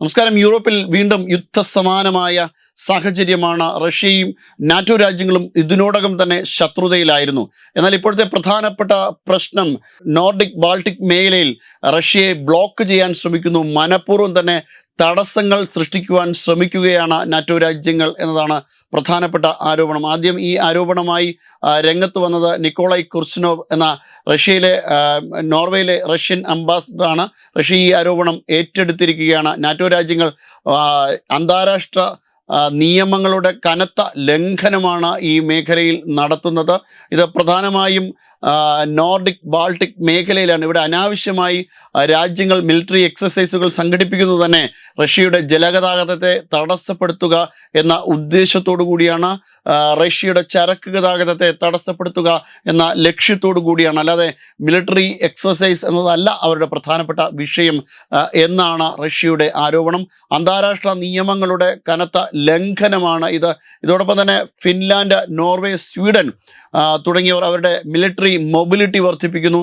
നമസ്കാരം. യൂറോപ്പിൽ വീണ്ടും യുദ്ധസമാനമായ സാഹചര്യമാണ് റഷ്യയും നാറ്റോ രാജ്യങ്ങളും ഇതിനോടകം തന്നെ ശത്രുതയിലായിരുന്നു. എന്നാൽ ഇപ്പോഴത്തെ പ്രധാനപ്പെട്ട പ്രശ്നം നോർഡിക് ബാൾട്ടിക് മേഖലയിൽ റഷ്യയെ ബ്ലോക്ക് ചെയ്യാൻ ശ്രമിക്കുന്നു. മനഃപൂർവം തന്നെ തടസ്സങ്ങൾ സൃഷ്ടിക്കുവാൻ ശ്രമിക്കുകയാണ് നാറ്റോ രാജ്യങ്ങൾ എന്നതാണ് പ്രധാനപ്പെട്ട ആരോപണം. ആദ്യം ഈ ആരോപണമായി രംഗത്ത് വന്നത് നിക്കോളൈ കുർസിനോവ് എന്ന റഷ്യയിലെ നോർവേയിലെ റഷ്യൻ അംബാസഡറാണ്. റഷ്യ ഈ ആരോപണം ഏറ്റെടുത്തിരിക്കുകയാണ്. നാറ്റോ രാജ്യങ്ങൾ അന്താരാഷ്ട്ര നിയമങ്ങളുടെ കനത്ത ലംഘനമാണ് ഈ മേഖലയിൽ നടത്തുന്നത്. ഇത് പ്രധാനമായും നോർഡിക് ബാൾട്ടിക് മേഖലയിലാണ്. ഇവിടെ അനാവശ്യമായി രാജ്യങ്ങൾ മിലിറ്ററി എക്സസൈസുകൾ സംഘടിപ്പിക്കുന്നത് തന്നെ റഷ്യയുടെ ജലഗതാഗതത്തെ തടസ്സപ്പെടുത്തുക എന്ന ഉദ്ദേശത്തോടു കൂടിയാണ് റഷ്യയുടെ ചരക്ക് ഗതാഗതത്തെ തടസ്സപ്പെടുത്തുക എന്ന ലക്ഷ്യത്തോടു കൂടിയാണ്. അല്ലാതെ മിലിറ്ററി എക്സസൈസ് എന്നതല്ല അവരുടെ പ്രധാനപ്പെട്ട വിഷയം എന്നാണ് റഷ്യയുടെ ആരോപണം. അന്താരാഷ്ട്ര നിയമങ്ങളുടെ കനത്ത ലംഘനമാണ്. ഇത് ഇതോടൊപ്പം തന്നെ ഫിൻലാൻഡ് നോർവേ സ്വീഡൻ തുടങ്ങിയവർ അവരുടെ മിലിറ്ററി മൊബിലിറ്റി വർദ്ധിപ്പിക്കുന്നു.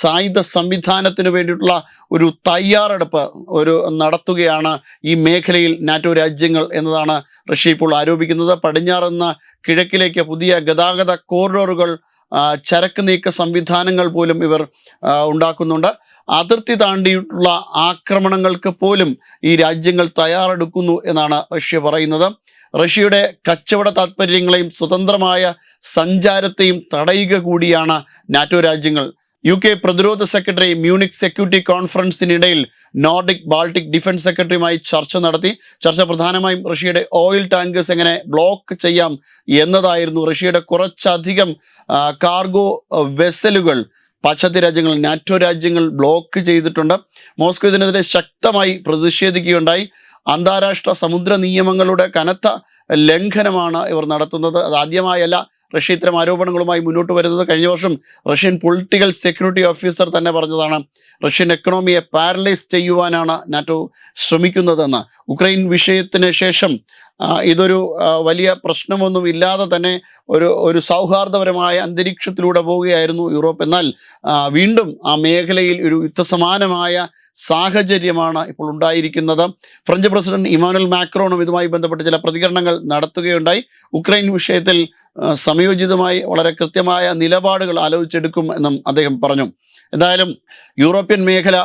സായുധ സംവിധാനത്തിന് വേണ്ടിയിട്ടുള്ള ഒരു തയ്യാറെടുപ്പ് ഒരു നടത്തുകയാണ് ഈ മേഖലയിൽ നാറ്റോ രാജ്യങ്ങൾ എന്നതാണ് റഷ്യ ഇപ്പോൾ ആരോപിക്കുന്നത്. പടിഞ്ഞാറെന്ന് കിഴക്കിലേക്ക് പുതിയ ഗതാഗത കോറിഡോറുകൾ ചരക്ക് നീക്ക സംവിധാനങ്ങൾ പോലും ഇവർ ഉണ്ടാക്കുന്നുണ്ട്. അതിർത്തി താണ്ടിയിട്ടുള്ള ആക്രമണങ്ങൾക്ക് പോലും ഈ രാജ്യങ്ങൾ തയ്യാറെടുക്കുന്നു എന്നാണ് റഷ്യ പറയുന്നത്. റഷ്യയുടെ കച്ചവട താത്പര്യങ്ങളെയും സ്വതന്ത്രമായ സഞ്ചാരത്തെയും തടയുക കൂടിയാണ് നാറ്റോ രാജ്യങ്ങൾ യു കെ പ്രതിരോധ സെക്രട്ടറി മ്യൂണിക് സെക്യൂരിറ്റി കോൺഫറൻസിനിടയിൽ നോർഡിക് ബാൾട്ടിക് ഡിഫൻസ് സെക്രട്ടറിയുമായി ചർച്ച നടത്തി. ചർച്ച പ്രധാനമായും റഷ്യയുടെ ഓയിൽ ടാങ്കേഴ്സ് എങ്ങനെ ബ്ലോക്ക് ചെയ്യാം എന്നതായിരുന്നു റഷ്യയുടെ കുറച്ചധികം കാർഗോ വെസലുകൾ പാശ്ചാത്യ രാജ്യങ്ങൾ നാറ്റോ രാജ്യങ്ങൾ ബ്ലോക്ക് ചെയ്തിട്ടുണ്ട്. മോസ്കോ ഇതിനെതിരെ ശക്തമായി പ്രതിഷേധിക്കുകയുണ്ടായി. അന്താരാഷ്ട്ര സമുദ്ര നിയമങ്ങളുടെ കനത്ത ലംഘനമാണ് ഇവർ നടത്തുന്നത്. അത് ആദ്യമായല്ല റഷ്യ ഇത്തരം ആരോപണങ്ങളുമായി മുന്നോട്ട് വരുന്നത് കഴിഞ്ഞ വർഷം റഷ്യൻ പൊളിറ്റിക്കൽ സെക്യൂരിറ്റി ഓഫീസർ തന്നെ പറഞ്ഞതാണ്. റഷ്യൻ എക്കണോമിയെ പാരലൈസ് ചെയ്യുവാനാണ് നാറ്റോ ശ്രമിക്കുന്നതെന്ന്. ഉക്രൈൻ വിഷയത്തിന് ശേഷം ഇതൊരു വലിയ പ്രശ്നമൊന്നും ഇല്ലാതെ തന്നെ ഒരു ഒരു സൗഹാർദ്ദപരമായ അന്തരീക്ഷത്തിലൂടെ പോവുകയായിരുന്നു യൂറോപ്പ്. എന്നാൽ വീണ്ടും ആ മേഖലയിൽ ഒരു യുദ്ധസമാനമായ സാഹചര്യമാണ് ഇപ്പോൾ ഉണ്ടായിരിക്കുന്നത്. ഫ്രഞ്ച് പ്രസിഡന്റ് ഇമാനുൽ മാക്രോണും ഇതുമായി ബന്ധപ്പെട്ട് ചില പ്രതികരണങ്ങൾ നടത്തുകയുണ്ടായി. ഉക്രൈൻ വിഷയത്തിൽ സംയോജിതമായി വളരെ കൃത്യമായ നിലപാടുകൾ ആലോചിച്ചെടുക്കും എന്നും അദ്ദേഹം പറഞ്ഞു. എന്തായാലും യൂറോപ്യൻ മേഖല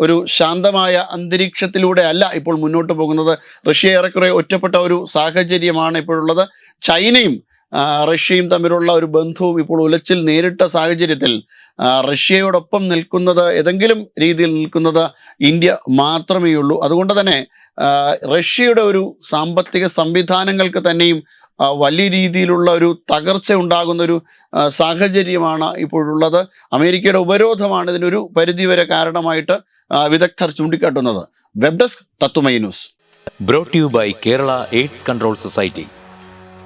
ഒരു ശാന്തമായ അന്തരീക്ഷത്തിലൂടെ അല്ല ഇപ്പോൾ മുന്നോട്ട് പോകുന്നത്. റഷ്യ ഏറെക്കുറെ ഒറ്റപ്പെട്ട ഒരു സാഹചര്യമാണ് ഇപ്പോഴുള്ളത്. ചൈനയും റഷ്യയും തമ്മിലുള്ള ഒരു ബന്ധവും ഇപ്പോൾ ഉലച്ചിൽ നേരിട്ട സാഹചര്യത്തിൽ റഷ്യയോടൊപ്പം നിൽക്കുന്നത് ഏതെങ്കിലും രീതിയിൽ നിൽക്കുന്നത് ഇന്ത്യ മാത്രമേ ഉള്ളൂ. അതുകൊണ്ട് തന്നെ റഷ്യയുടെ ഒരു സാമ്പത്തിക സംവിധാനങ്ങൾക്ക് തന്നെയും വലിയ രീതിയിലുള്ള ഒരു തകർച്ച ഉണ്ടാകുന്ന ഒരു സാഹചര്യമാണ് ഇപ്പോഴുള്ളത്. അമേരിക്കയുടെ ഉപരോധമാണ് ഇതിനൊരു പരിധിവരെ കാരണമായിട്ട് വിദഗ്ധർ ചൂണ്ടിക്കാട്ടുന്നത്. വെബ് ഡെസ്ക് തത്തുമൈ news. Brought you by Kerala AIDS control society